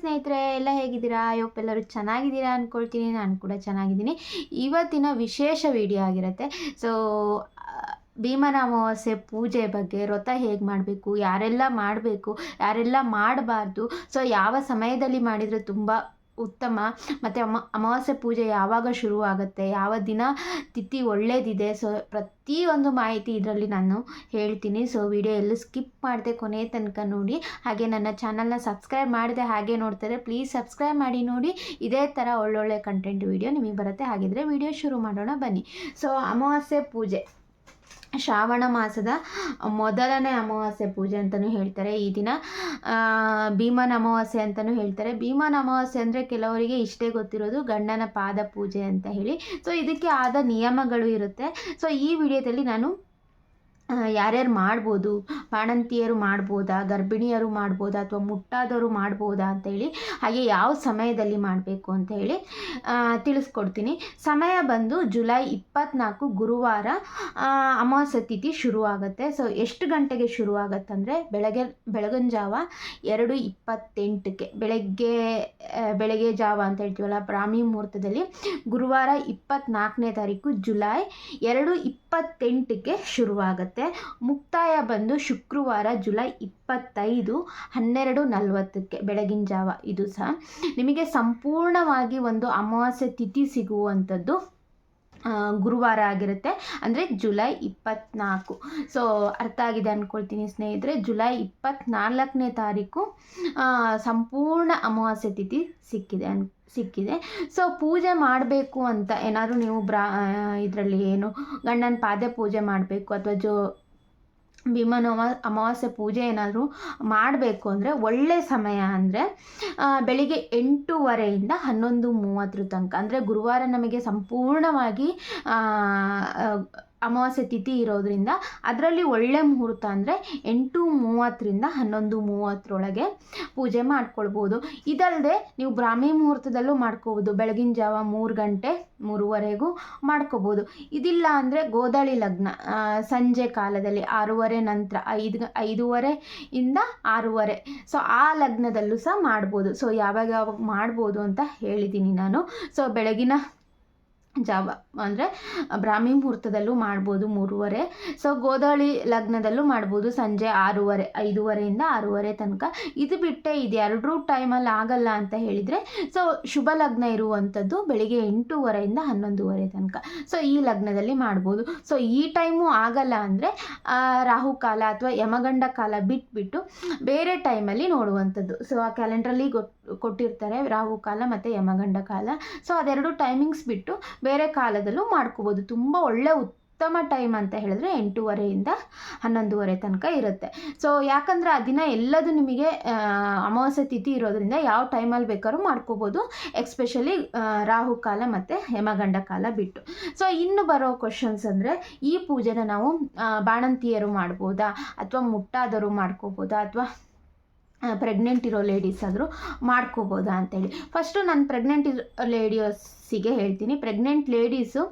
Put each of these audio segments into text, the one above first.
ಸ್ನೇಹಿತರೆ, ಎಲ್ಲ ಹೇಗಿದ್ದೀರಾ? ಅಯ್ಯೋ ಎಲ್ಲರೂ ಚೆನ್ನಾಗಿದ್ದೀರಾ ಅಂದ್ಕೊಳ್ತೀನಿ ನಾನು ಕೂಡ ಚೆನ್ನಾಗಿದ್ದೀನಿ. ಇವತ್ತಿನ ವಿಶೇಷ ವಿಡಿಯೋ ಆಗಿರುತ್ತೆ. ಸೊ ಭೀಮನ ಅಮಾವಾಸ್ಯೆ ಪೂಜೆ ಬಗ್ಗೆ ವ್ರತ ಹೇಗೆ ಮಾಡಬೇಕು? ಯಾರೆಲ್ಲ ಮಾಡಬೇಕು? ಯಾರೆಲ್ಲ ಮಾಡಬಾರ್ದು? ಸೊ ಯಾವ ಸಮಯದಲ್ಲಿ ಮಾಡಿದರೆ ತುಂಬ ಉತ್ತಮ. ಮತ್ತು ಅಮ, ಅಮಾವಾಸ್ಯೆ ಪೂಜೆ ಯಾವಾಗ ಶುರುವಾಗುತ್ತೆ? ಯಾವ ದಿನ ತಿಥಿ ಒಳ್ಳೇದಿದೆ? ಸೊ, ಪ್ರತಿಯೊಂದು ಮಾಹಿತಿ ಇದರಲ್ಲಿ ನಾನು ಹೇಳ್ತೀನಿ. ಸೊ ವಿಡಿಯೋ ಎಲ್ಲೂ ಸ್ಕಿಪ್ ಮಾಡಿದೆ ಕೊನೆಯ ತನಕ ನೋಡಿ. ಹಾಗೆ ನನ್ನ ಚಾನಲ್ನ ಸಬ್ಸ್ಕ್ರೈಬ್ ಮಾಡಿದೆ ಹಾಗೆ ನೋಡ್ತಾರೆ, ಪ್ಲೀಸ್ ಸಬ್ಸ್ಕ್ರೈಬ್ ಮಾಡಿ ನೋಡಿ. ಇದೇ ಥರ ಒಳ್ಳೊಳ್ಳೆ ಕಂಟೆಂಟ್ ವಿಡಿಯೋ ನಿಮಗೆ ಬರುತ್ತೆ. ಹಾಗಿದ್ರೆ ವಿಡಿಯೋ ಶುರು ಮಾಡೋಣ ಬನ್ನಿ. ಸೊ, ಅಮಾವಾಸ್ಯೆ ಪೂಜೆ. ಶ್ರಾವಣ ಮಾಸದ ಮೊದಲನೇ ಅಮಾವಾಸ್ಯೆ ಪೂಜೆ ಅಂತಲೂ ಹೇಳ್ತಾರೆ. ಈ ದಿನ ಭೀಮನ ಅಮಾವಾಸ್ಯೆ ಅಂತಲೂ ಹೇಳ್ತಾರೆ. ಭೀಮನ ಅಮಾವಾಸ್ಯೆ ಅಂದರೆ ಕೆಲವರಿಗೆ ಇಷ್ಟೇ ಗೊತ್ತಿರೋದು ಗಂಡನ ಪಾದ ಪೂಜೆ ಅಂತ ಹೇಳಿ. ಸೊ ಇದಕ್ಕೆ ಆದ ನಿಯಮಗಳು ಇರುತ್ತೆ. ಸೊ ಈ ವಿಡಿಯೋದಲ್ಲಿ ನಾನು ಯಾರ್ಯಾರು ಮಾಡ್ಬೋದು ಬಾಣಂತಿಯರು ಮಾಡ್ಬೋದಾ, ಗರ್ಭಿಣಿಯರು ಮಾಡ್ಬೋದಾ, ಅಥವಾ ಮುಟ್ಟಾದವರು ಮಾಡ್ಬೋದಾ ಅಂತ ಹೇಳಿ, ಹಾಗೆ ಯಾವ ಸಮಯದಲ್ಲಿ ಮಾಡಬೇಕು ಅಂತ ಹೇಳಿ ತಿಳಿಸ್ಕೊಡ್ತೀನಿ. ಸಮಯ ಬಂದು ಜುಲೈ ಇಪ್ಪತ್ನಾಲ್ಕು ಗುರುವಾರ ಅಮಾವಾಸ್ಯ ತಿಥಿ ಶುರುವಾಗುತ್ತೆ. ಸೊ, ಎಷ್ಟು ಗಂಟೆಗೆ ಶುರುವಾಗತ್ತೆ ಅಂದರೆ ಬೆಳಗ್ಗೆ, ಬೆಳಗಿನ ಜಾವ ಎರಡು ಇಪ್ಪತ್ತೆಂಟಕ್ಕೆ. ಬೆಳಗ್ಗೆ ಬೆಳಗ್ಗೆ ಜಾವ ಅಂತ ಹೇಳ್ತೀವಲ್ಲ, ಬ್ರಾಹ್ಮಿ ಮುಹೂರ್ತದಲ್ಲಿ ಗುರುವಾರ ಇಪ್ಪತ್ನಾಲ್ಕನೇ ತಾರೀಕು ಜುಲೈ ಎರಡು ಇಪ್ಪತ್ತೆಂಟಕ್ಕೆ ಶುರುವಾಗುತ್ತೆ. ಮುಕ್ತಾಯ ಬಂದು ಶುಕ್ರವಾರ ಜುಲೈ ಇಪ್ಪತ್ತೈದು ಹನ್ನೆರಡು ನಲವತ್ತಕ್ಕೆ ಬೆಳಗಿನ ಜಾವ ಇದು ಸಹ ನಿಮಗೆ ಸಂಪೂರ್ಣವಾಗಿ ಒಂದು ಅಮಾವಾಸ್ಯೆ ತಿಥಿ ಸಿಗುವಂಥದ್ದು ಗುರುವಾರ ಆಗಿರುತ್ತೆ. ಅಂದರೆ ಜುಲೈ ಇಪ್ಪತ್ತ್ನಾಲ್ಕು ಸೊ ಅರ್ಥ ಆಗಿದೆ ಅಂದ್ಕೊಳ್ತೀನಿ ಸ್ನೇಹಿತರೆ. ಜುಲೈ ಇಪ್ಪತ್ನಾಲ್ಕನೇ ತಾರೀಕು ಸಂಪೂರ್ಣ ಅಮಾವಾಸ್ಯೆ ತಿಥಿ ಸಿಕ್ಕಿದೆ ಅನ್, ಸಿಕ್ಕಿದೆ. ಸೊ ಪೂಜೆ ಮಾಡಬೇಕು ಅಂತ ಏನಾದರೂ ನೀವು ಬ್ರಾ ಇದರಲ್ಲಿ ಏನು ಗಂಡನ ಪಾದೆ ಪೂಜೆ ಮಾಡಬೇಕು ಅಥವಾ ಜೋ ಭೀಮನ ಅಮಾವಾಸ್ಯೆ ಪೂಜೆ ಏನಾದರೂ ಮಾಡಬೇಕು ಅಂದರೆ ಒಳ್ಳೆ ಸಮಯ ಅಂದರೆ ಬೆಳಿಗ್ಗೆ ಎಂಟೂವರೆಯಿಂದ ಹನ್ನೊಂದು ಮೂವತ್ತರ ತನಕ. ಅಂದರೆ ಗುರುವಾರ ನಮಗೆ ಸಂಪೂರ್ಣವಾಗಿ ಅಮಾವಾಸ್ಯೆ ತಿಥಿ ಇರೋದ್ರಿಂದ ಅದರಲ್ಲಿ ಒಳ್ಳೆ ಮುಹೂರ್ತ ಅಂದರೆ ಎಂಟು ಮೂವತ್ತರಿಂದ ಹನ್ನೊಂದು ಮೂವತ್ತರೊಳಗೆ ಪೂಜೆ ಮಾಡ್ಕೊಳ್ಬೋದು. ಇದಲ್ಲದೆ ನೀವು ಬ್ರಾಹ್ಮಿ ಮುಹೂರ್ತದಲ್ಲೂ ಮಾಡ್ಕೋಬೋದು. ಬೆಳಗಿನ ಜಾವ ಮೂರು ಗಂಟೆ ಮೂರುವರೆಗೂ ಮಾಡ್ಕೋಬೋದು. ಇದಿಲ್ಲ ಅಂದರೆ ಗೋದಳಿ ಲಗ್ನ. ಸಂಜೆ ಕಾಲದಲ್ಲಿ ಆರೂವರೆ ನಂತರ ಐದು ಐದೂವರೆ ಇಂದ ಆರೂವರೆ. ಸೊ ಆ ಲಗ್ನದಲ್ಲೂ ಸಹ ಮಾಡ್ಬೋದು. ಸೊ ಯಾವಾಗ ಯಾವಾಗ ಮಾಡ್ಬೋದು ಅಂತ ಹೇಳಿದ್ದೀನಿ ನಾನು. ಸೊ ಬೆಳಗಿನ ಜಾವ, ಅಂದರೆ ಬ್ರಾಹ್ಮಿ ಮುಹೂರ್ತದಲ್ಲೂ ಮಾಡ್ಬೋದು ಮೂರುವರೆ. ಸೊ ಗೋದಾಳಿ ಲಗ್ನದಲ್ಲೂ ಮಾಡ್ಬೋದು ಸಂಜೆ ಆರೂವರೆ, ಐದೂವರೆಯಿಂದ ಆರೂವರೆ ತನಕ. ಇದು ಬಿಟ್ಟೆ ಇದು ಎರಡೂ ಟೈಮಲ್ಲಿ ಆಗಲ್ಲ ಅಂತ ಹೇಳಿದರೆ ಸೊ ಶುಭ ಲಗ್ನ ಇರುವಂಥದ್ದು ಬೆಳಿಗ್ಗೆ ಎಂಟೂವರೆಯಿಂದ ಹನ್ನೊಂದುವರೆ ತನಕ. ಸೊ ಈ ಲಗ್ನದಲ್ಲಿ ಮಾಡ್ಬೋದು. ಸೊ ಈ ಟೈಮು ಆಗಲ್ಲ ಅಂದರೆ ರಾಹು ಕಾಲ ಅಥವಾ ಯಮಗಂಡ ಕಾಲ ಬಿಟ್ಬಿಟ್ಟು ಬೇರೆ ಟೈಮಲ್ಲಿ ನೋಡುವಂಥದ್ದು. ಸೊ ಆ ಕ್ಯಾಲೆಂಡ್ರಲ್ಲಿ ಗೊತ್ತು ಕೊಟ್ಟಿರ್ತಾರೆ ರಾಹು ಕಾಲ ಮತ್ತು ಯಮಗಂಡ ಕಾಲ. ಸೊ ಅದೆರಡು ಟೈಮಿಂಗ್ಸ್ ಬಿಟ್ಟು ಬೇರೆ ಕಾಲದಲ್ಲೂ ಮಾಡ್ಕೋಬೋದು. ತುಂಬ ಒಳ್ಳೆ ಉತ್ತಮ ಟೈಮ್ ಅಂತ ಹೇಳಿದ್ರೆ ಎಂಟೂವರೆಯಿಂದ ಹನ್ನೊಂದುವರೆ ತನಕ ಇರುತ್ತೆ. ಸೊ ಯಾಕಂದರೆ ಆ ದಿನ ಎಲ್ಲದು ನಿಮಗೆ ಅಮಾವಾಸ್ಯೆ ತಿಥಿ ಇರೋದ್ರಿಂದ ಯಾವ ಟೈಮಲ್ಲಿ ಬೇಕಾದ್ರೂ ಮಾಡ್ಕೋಬೋದು. ಎಕ್ಸ್ಪೆಷಲಿ ರಾಹು ಕಾಲ ಮತ್ತು ಯಮಗಂಡ ಕಾಲ ಬಿಟ್ಟು. ಸೊ ಇನ್ನು ಬರೋ ಕ್ವಶನ್ಸ್ ಅಂದರೆ ಈ ಪೂಜೆನ ನಾವು ಬಾಣಂತಿಯರು ಮಾಡ್ಬೋದಾ? ಅಥವಾ ಮುಟ್ಟಾದರು ಮಾಡ್ಕೋಬೋದಾ? ಅಥವಾ ಪ್ರೆಗ್ನೆಂಟ್ ಇರೋ ಲೇಡೀಸ್ ಆದರೂ ಮಾಡ್ಕೋಬೋದಾ ಅಂತೇಳಿ. ಫಸ್ಟು ನಾನು ಪ್ರೆಗ್ನೆಂಟ್ ಇರೋ ಲೇಡಿಯಸಿಗೆ ಹೇಳ್ತೀನಿ. ಪ್ರೆಗ್ನೆಂಟ್ ಲೇಡೀಸು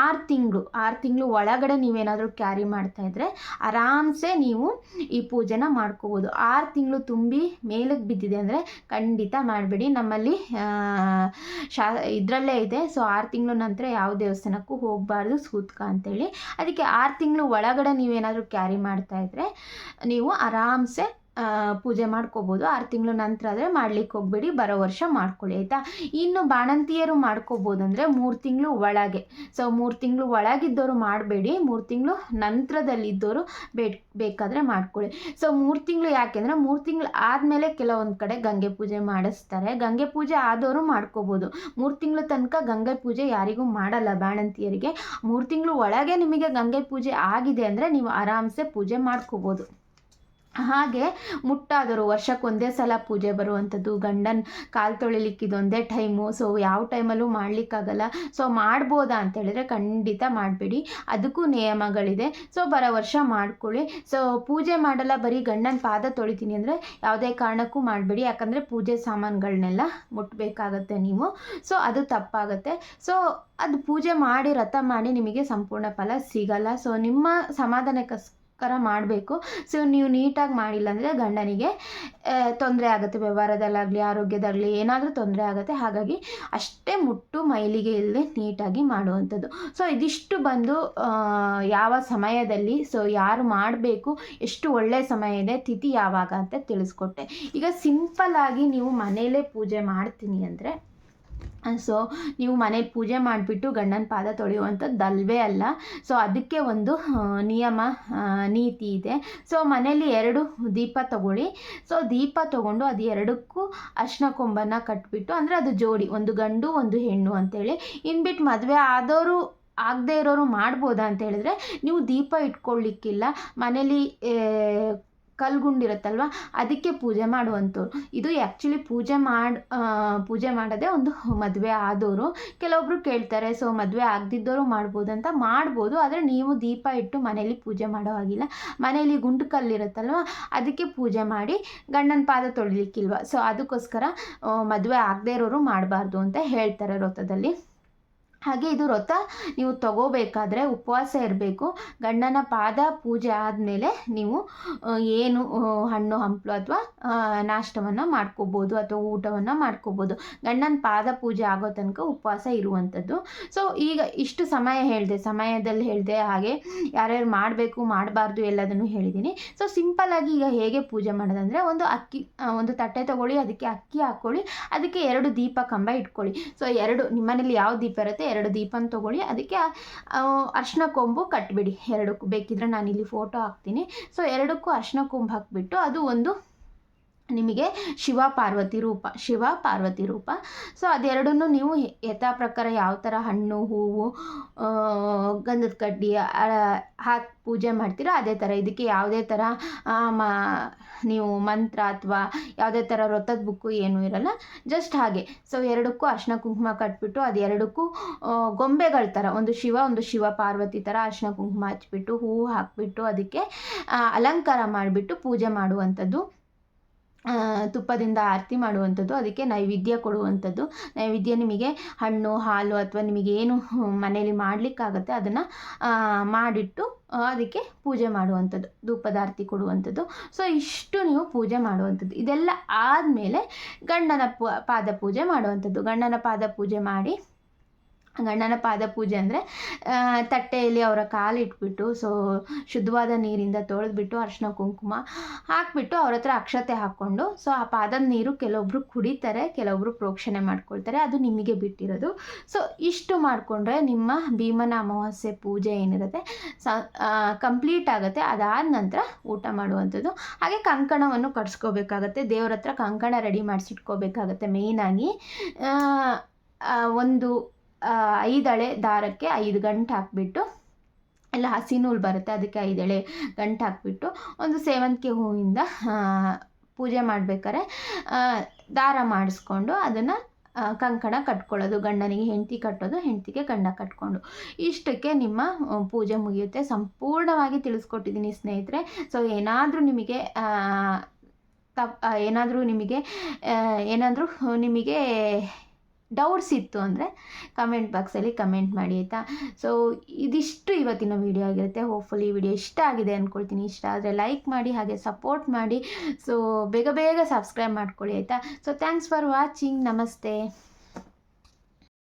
ಆರು ತಿಂಗಳು ಆರು ತಿಂಗಳು ಒಳಗಡೆ ನೀವೇನಾದರೂ ಕ್ಯಾರಿ ಮಾಡ್ತಾಯಿದ್ರೆ ಆರಾಮ್ಸೆ ನೀವು ಈ ಪೂಜೆನ ಮಾಡ್ಕೋಬೋದು. ಆರು ತಿಂಗಳು ತುಂಬಿ ಮೇಲಕ್ಕೆ ಬಿದ್ದಿದೆ ಅಂದರೆ ಖಂಡಿತ ಮಾಡಬೇಡಿ. ನಮ್ಮಲ್ಲಿ ಶಾ, ಇದರಲ್ಲೇ ಇದೆ. ಸೊ ಆರು ತಿಂಗಳು ನಂತರ ಯಾವ ದೇವಸ್ಥಾನಕ್ಕೂ ಹೋಗಬಾರ್ದು ಸೂತ್ಕ ಅಂತೇಳಿ. ಅದಕ್ಕೆ ಆರು ತಿಂಗಳು ಒಳಗಡೆ ನೀವೇನಾದರೂ ಕ್ಯಾರಿ ಮಾಡ್ತಾಯಿದ್ರೆ ನೀವು ಆರಾಮ್ಸೆ ಪೂಜೆ ಮಾಡ್ಕೋಬೋದು. ಆರು ತಿಂಗಳು ನಂತರ ಆದರೆ ಮಾಡ್ಲಿಕ್ಕೆ ಹೋಗಬೇಡಿ, ಬರೋ ವರ್ಷ ಮಾಡ್ಕೊಳ್ಳಿ, ಆಯಿತಾ? ಇನ್ನು ಬಾಣಂತಿಯರು ಮಾಡ್ಕೋಬೋದು ಅಂದರೆ ಮೂರು ತಿಂಗಳು ಒಳಗೆ. ಸೊ ಮೂರು ತಿಂಗಳು ಒಳಗಿದ್ದವರು ಮಾಡಬೇಡಿ, ಮೂರು ತಿಂಗಳು ನಂತರದಲ್ಲಿದ್ದವರು ಬೇಕಾದರೆ ಮಾಡ್ಕೊಳ್ಳಿ. ಸೊ ಮೂರು ತಿಂಗಳು ಯಾಕೆಂದರೆ ಮೂರು ತಿಂಗಳು ಆದಮೇಲೆ ಕೆಲವೊಂದು ಕಡೆ ಗಂಗೆ ಪೂಜೆ ಮಾಡಿಸ್ತಾರೆ. ಗಂಗೆ ಪೂಜೆ ಆದವರು ಮಾಡ್ಕೋಬೋದು. ಮೂರು ತಿಂಗಳು ತನಕ ಗಂಗೆ ಪೂಜೆ ಯಾರಿಗೂ ಮಾಡಲ್ಲ ಬಾಣಂತಿಯರಿಗೆ. ಮೂರು ತಿಂಗಳು ಒಳಗೆ ನಿಮಗೆ ಗಂಗೆ ಪೂಜೆ ಆಗಿದೆ ಅಂದರೆ ನೀವು ಆರಾಮ್ಸೆ ಪೂಜೆ ಮಾಡ್ಕೋಬೋದು. ಹಾಗೆ ಮುಟ್ಟಾದರು ವರ್ಷಕ್ಕೆ ಒಂದೇ ಸಲ ಪೂಜೆ ಬರುವಂಥದ್ದು, ಗಂಡನ ಕಾಲು ತೊಳಿಲಿಕ್ಕೆ ಇದೊಂದೇ ಟೈಮು ಸೊ ಯಾವ ಟೈಮಲ್ಲೂ ಮಾಡಲಿಕ್ಕಾಗಲ್ಲ. ಸೊ ಮಾಡ್ಬೋದಾ ಅಂತ ಹೇಳಿದ್ರೆ ಖಂಡಿತ ಮಾಡಬೇಡಿ. ಅದಕ್ಕೂ ನಿಯಮಗಳಿದೆ. ಸೊ ಬರೋ ವರ್ಷ ಮಾಡ್ಕೊಳ್ಳಿ. ಸೊ ಪೂಜೆ ಮಾಡಲ್ಲ, ಬರೀ ಗಂಡನ ಪಾದ ತೊಳಿತೀನಿ ಅಂದರೆ ಯಾವುದೇ ಕಾರಣಕ್ಕೂ ಮಾಡಬೇಡಿ. ಯಾಕಂದರೆ ಪೂಜೆ ಸಾಮಾನುಗಳನ್ನೆಲ್ಲ ಮುಟ್ಟಬೇಕಾಗತ್ತೆ ನೀವು. ಸೊ ಅದು ತಪ್ಪಾಗುತ್ತೆ. ಸೊ ಅದು ಪೂಜೆ ಮಾಡಿ, ರಥ ಮಾಡಿ ನಿಮಗೆ ಸಂಪೂರ್ಣ ಫಲ ಸಿಗಲ್ಲ. ಸೊ ನಿಮ್ಮ ಸಮಾಧಾನಕ್ಕಸ್ ಅದಕ್ಕೋಸ್ಕರ ಮಾಡಬೇಕು. ಸೊ ನೀವು ನೀಟಾಗಿ ಮಾಡಿಲ್ಲ ಅಂದರೆ ಗಂಡನಿಗೆ ತೊಂದರೆ ಆಗುತ್ತೆ. ವ್ಯವಹಾರದಲ್ಲಾಗಲಿ ಆರೋಗ್ಯದಾಗಲಿ ಏನಾದರೂ ತೊಂದರೆ ಆಗುತ್ತೆ. ಹಾಗಾಗಿ ಅಷ್ಟೇ ಮುಟ್ಟು ಮೈಲಿಗೆ ಇಲ್ಲದೆ ನೀಟಾಗಿ ಮಾಡುವಂಥದ್ದು. ಸೊ ಇದಿಷ್ಟು ಬಂದು ಯಾವ ಸಮಯದಲ್ಲಿ ಸೊ ಯಾರು ಮಾಡಬೇಕು, ಎಷ್ಟು ಒಳ್ಳೆಯ ಸಮಯ ಇದೆ, ತಿಥಿ ಯಾವಾಗ ಅಂತ ತಿಳಿಸ್ಕೊಟ್ಟೆ. ಈಗ ಸಿಂಪಲ್ ಆಗಿ ನೀವು ಮನೆಯಲ್ಲೇ ಪೂಜೆ ಮಾಡ್ತೀನಿ ಅಂದರೆ ಸೊ ನೀವು ಮನೇಲಿ ಪೂಜೆ ಮಾಡಿಬಿಟ್ಟು ಗಂಡನ ಪಾದ ತೊಳೆಯುವಂಥದ್ದು ಅಲ್ವೇ ಅಲ್ಲ. ಸೊ ಅದಕ್ಕೆ ಒಂದು ನಿಯಮ ನೀತಿ ಇದೆ. ಸೊ ಮನೇಲಿ ಎರಡು ದೀಪ ತಗೊಳ್ಳಿ. ಸೊ ದೀಪ ತಗೊಂಡು ಅದು ಎರಡಕ್ಕೂ ಅರ್ಶಿನ ಕೊಂಬನ್ನು ಕಟ್ಬಿಟ್ಟು, ಅಂದರೆ ಅದು ಜೋಡಿ, ಒಂದು ಗಂಡು, ಒಂದು ಹೆಣ್ಣು ಅಂತೇಳಿ. ಇನ್ಬಿಟ್ಟು ಮದುವೆ ಆದವರು ಆಗದೇ ಇರೋರು ಮಾಡ್ಬೋದಾ ಅಂತ ಹೇಳಿದ್ರೆ, ನೀವು ದೀಪ ಇಟ್ಕೊಳ್ಳಿಕ್ಕಿಲ್ಲ ಮನೇಲಿ ಕಲ್ಗುಂಡಿರುತ್ತಲ್ವ? ಅದಕ್ಕೆ ಪೂಜೆ ಮಾಡುವಂಥವ್ರು. ಇದು ಆ್ಯಕ್ಚುಲಿ ಪೂಜೆ ಮಾಡಿ ಪೂಜೆ ಮಾಡೋದೇ ಒಂದು ಮದುವೆ ಆದವರು ಕೆಲವೊಬ್ರು ಕೇಳ್ತಾರೆ, ಸೊ, ಮದುವೆ ಆಗದಿದ್ದವರು ಮಾಡ್ಬೋದು ಅಂತ. ಮಾಡ್ಬೋದು, ಆದರೆ ನೀವು ದೀಪ ಇಟ್ಟು ಮನೇಲಿ ಪೂಜೆ ಮಾಡೋ ಹಾಗಿಲ್ಲ. ಮನೇಲಿ ಗುಂಡು ಕಲ್ಲಿರುತ್ತಲ್ವ? ಅದಕ್ಕೆ ಪೂಜೆ ಮಾಡಿ ಗಂಡನ ಪಾದ ತೊಳಿಲಿಕ್ಕಿಲ್ವ? ಸೊ, ಅದಕ್ಕೋಸ್ಕರ ಮದುವೆ ಆಗದೇ ಇರೋರು ಮಾಡಬಾರ್ದು ಅಂತ ಹೇಳ್ತಾರೆ ವ್ರತದಲ್ಲಿ ಹಾಗೆ ಇದು ವ್ರತ. ನೀವು ತಗೋಬೇಕಾದ್ರೆ ಉಪವಾಸ ಇರಬೇಕು. ಗಂಡನ ಪಾದ ಪೂಜೆ ಆದಮೇಲೆ ನೀವು ಏನು ಹಣ್ಣು, ಹಂಪಲು ಅಥವಾ ನಾಷ್ಟವನ್ನು ಮಾಡ್ಕೋಬೋದು ಅಥವಾ ಊಟವನ್ನು ಮಾಡ್ಕೋಬೋದು. ಗಂಡನ ಪಾದ ಪೂಜೆ ಆಗೋ ತನಕ ಉಪವಾಸ ಇರುವಂಥದ್ದು. ಸೊ ಈಗ ಇಷ್ಟು ಸಮಯ ಹೇಳಿದೆ. ಸಮಯದಲ್ಲಿ ಹೇಳಿದೆ ಹಾಗೆ ಯಾರ್ಯಾರು ಮಾಡಬೇಕು, ಮಾಡಬಾರ್ದು ಎಲ್ಲದನ್ನು ಹೇಳಿದ್ದೀನಿ. ಸೊ ಸಿಂಪಲ್ಲಾಗಿ ಈಗ ಹೇಗೆ ಪೂಜೆ ಮಾಡೋದಂದರೆ ಒಂದು ಅಕ್ಕಿ ಒಂದು ತಟ್ಟೆ ತಗೊಳ್ಳಿ, ಅದಕ್ಕೆ ಅಕ್ಕಿ ಹಾಕ್ಕೊಳ್ಳಿ, ಅದಕ್ಕೆ ಎರಡು ದೀಪ ಕಂಬ ಇಟ್ಕೊಳ್ಳಿ. ಸೊ ಎರಡು, ನಿಮ್ಮನೇಲಿ ಯಾವ ದೀಪ ಇರುತ್ತೆ? ಎರಡು ದೀಪನ ತೊಗೊಳ್ಳಿ. ಅದಕ್ಕೆ ಅರ್ಶಿನ ಕೊಂಬು ಕಟ್ಬಿಡಿ. ಎರಡಕ್ಕೂ ಬೇಕಿದ್ರೆ ನಾನು ಇಲ್ಲಿ ಫೋಟೋ ಹಾಕ್ತೀನಿ. ಸೊ ಎರಡಕ್ಕೂ ಅರ್ಶಿನ ಕೊಂಬು ಹಾಕಿಬಿಟ್ಟು ಅದು ಒಂದು ನಿಮಗೆ ಶಿವ ಪಾರ್ವತಿ ರೂಪ, ಶಿವ ಪಾರ್ವತಿ ರೂಪ. ಸೊ ಅದೆರಡನ್ನು ನೀವು ಯಥಾ ಪ್ರಕಾರ ಯಾವ ಥರ ಹಣ್ಣು, ಹೂವು ಗಂಧದ ಕಡ್ಡಿ ಹಾಕಿ ಪೂಜೆ ಮಾಡ್ತೀರೋ ಅದೇ ಥರ ಇದಕ್ಕೆ ಯಾವುದೇ ಥರ ಮ, ನೀವು ಮಂತ್ರ ಅಥವಾ ಯಾವುದೇ ಥರ ವೃತ್ತದ ಬುಕ್ಕು ಏನೂ ಇರಲ್ಲ. ಜಸ್ಟ್ ಹಾಗೆ. ಸೊ ಎರಡಕ್ಕೂ ಅರ್ಶಿನ ಕುಂಕುಮ ಕಟ್ಬಿಟ್ಟು ಅದು ಎರಡಕ್ಕೂ ಗೊಂಬೆಗಳ ಥರ ಒಂದು ಶಿವ ಒಂದು ಶಿವ ಪಾರ್ವತಿ ಥರ ಅರ್ಶಿನ ಕುಂಕುಮ ಹಚ್ಬಿಟ್ಟು, ಹೂವು ಹಾಕಿಬಿಟ್ಟು ಅದಕ್ಕೆ ಅಲಂಕಾರ ಮಾಡಿಬಿಟ್ಟು ಪೂಜೆ ಮಾಡುವಂಥದ್ದು. ತುಪ್ಪದಿಂದ ಆರತಿ ಮಾಡುವಂಥದ್ದು, ಅದಕ್ಕೆ ನೈವೇದ್ಯ ಕೊಡುವಂಥದ್ದು. ನೈವೇದ್ಯ ನಿಮಗೆ ಹಣ್ಣು, ಹಾಲು ಅಥವಾ ನಿಮಗೆ ಏನು ಮನೆಯಲ್ಲಿ ಮಾಡಲಿಕ್ಕಾಗತ್ತೆ, ಅದನ್ನು ಮಾಡಿಟ್ಟು ಅದಕ್ಕೆ ಪೂಜೆ ಮಾಡುವಂಥದ್ದು, ಧೂಪದ ಆರತಿ ಕೊಡುವಂಥದ್ದು. ಸೊ ಇಷ್ಟು ನೀವು ಪೂಜೆ ಮಾಡುವಂಥದ್ದು. ಇದೆಲ್ಲ ಆದಮೇಲೆ ಗಂಡನ ಪಾದ ಪೂಜೆ ಮಾಡುವಂಥದ್ದು. ಗಂಡನ ಪಾದ ಪೂಜೆ ಮಾಡಿ ಗಂಡನ ಪಾದ ಪೂಜೆ ಅಂದರೆ ತಟ್ಟೆಯಲ್ಲಿ ಅವರ ಕಾಲು ಇಟ್ಬಿಟ್ಟು ಸೊ ಶುದ್ಧವಾದ ನೀರಿಂದ ತೊಳೆದ್ಬಿಟ್ಟು ಅರಿಶಿನ ಕುಂಕುಮ ಹಾಕ್ಬಿಟ್ಟು ಅವ್ರ ಹತ್ರ ಅಕ್ಷತೆ ಹಾಕ್ಕೊಂಡು ಸೊ ಆ ಪಾದದ ನೀರು ಕೆಲವೊಬ್ಬರು ಕುಡಿತಾರೆ ಕೆಲವೊಬ್ಬರು ಪ್ರೋಕ್ಷಣೆ ಮಾಡ್ಕೊಳ್ತಾರೆ, ಅದು ನಿಮಗೆ ಬಿಟ್ಟಿರೋದು. ಸೊ ಇಷ್ಟು ಮಾಡಿಕೊಂಡ್ರೆ ನಿಮ್ಮ ಭೀಮನ ಅಮಾವಾಸ್ಯೆ ಪೂಜೆ ಏನಿರುತ್ತೆ, ಸ ಕಂಪ್ಲೀಟ್ ಆಗುತ್ತೆ. ಅದಾದ ನಂತರ ಊಟ ಮಾಡುವಂಥದ್ದು. ಹಾಗೆ ಕಂಕಣವನ್ನು ಕಟ್ಸ್ಕೋಬೇಕಾಗತ್ತೆ. ದೇವ್ರ ಹತ್ರ ಕಂಕಣ ರೆಡಿ ಮಾಡಿಸಿಟ್ಕೋಬೇಕಾಗತ್ತೆ ಮೇಯ್ನಾಗಿ ಒಂದು ಐದಳೆ ದಾರಕ್ಕೆ ಐದು ಗಂಟು ಹಾಕ್ಬಿಟ್ಟು ಎಲ್ಲ ಹಸಿ ನೂಲು ಬರುತ್ತೆ ಅದಕ್ಕೆ ಐದೆಳೆ ಗಂಟು ಹಾಕ್ಬಿಟ್ಟು ಒಂದು ಸೇವಂತಿಗೆ ಹೂವಿಂದ ಪೂಜೆ ಮಾಡ್ಬೇಕಾದ್ರೆ ಆ, ದಾರ ಮಾಡಿಸ್ಕೊಂಡು ಅದನ್ನು ಕಂಕಣ ಕಟ್ಕೊಳ್ಳೋದು ಗಂಡನಿಗೆ ಹೆಂಡತಿ ಕಟ್ಟೋದು ಹೆಂಡತಿಗೆ ಗಂಡ ಕಟ್ಕೊಂಡು. ಇಷ್ಟಕ್ಕೆ ನಿಮ್ಮ ಪೂಜೆ ಮುಗಿಯುತ್ತೆ. ಸಂಪೂರ್ಣವಾಗಿ ತಿಳಿಸ್ಕೊಟ್ಟಿದ್ದೀನಿ ಸ್ನೇಹಿತರೆ. ಸೊ ಏನಾದರೂ ನಿಮಗೆ ತಪ್ ಏನಾದರೂ ನಿಮಗೆ ಏನಾದರೂ ನಿಮಗೆ ಡೌಟ್ಸ್ ಇತ್ತು ಅಂದರೆ ಕಮೆಂಟ್ ಬಾಕ್ಸಲ್ಲಿ ಕಮೆಂಟ್ ಮಾಡಿ ಆಯಿತಾ? ಸೊ ಇದಿಷ್ಟು ಇವತ್ತಿನ ವಿಡಿಯೋ ಆಗಿರುತ್ತೆ. ಹೋಪ್ಫುಲಿ ವಿಡಿಯೋ ಇಷ್ಟ ಆಗಿದೆ ಅಂದ್ಕೊಳ್ತೀನಿ ಇಷ್ಟ ಆದರೆ ಲೈಕ್ ಮಾಡಿ, ಹಾಗೆ ಸಪೋರ್ಟ್ ಮಾಡಿ. ಸೊ ಬೇಗ ಬೇಗ ಸಬ್ಸ್ಕ್ರೈಬ್ ಮಾಡ್ಕೊಳ್ಳಿ ಆಯಿತಾ? ಸೊ ಥ್ಯಾಂಕ್ಸ್ ಫಾರ್ ವಾಚಿಂಗ್ ನಮಸ್ತೆ.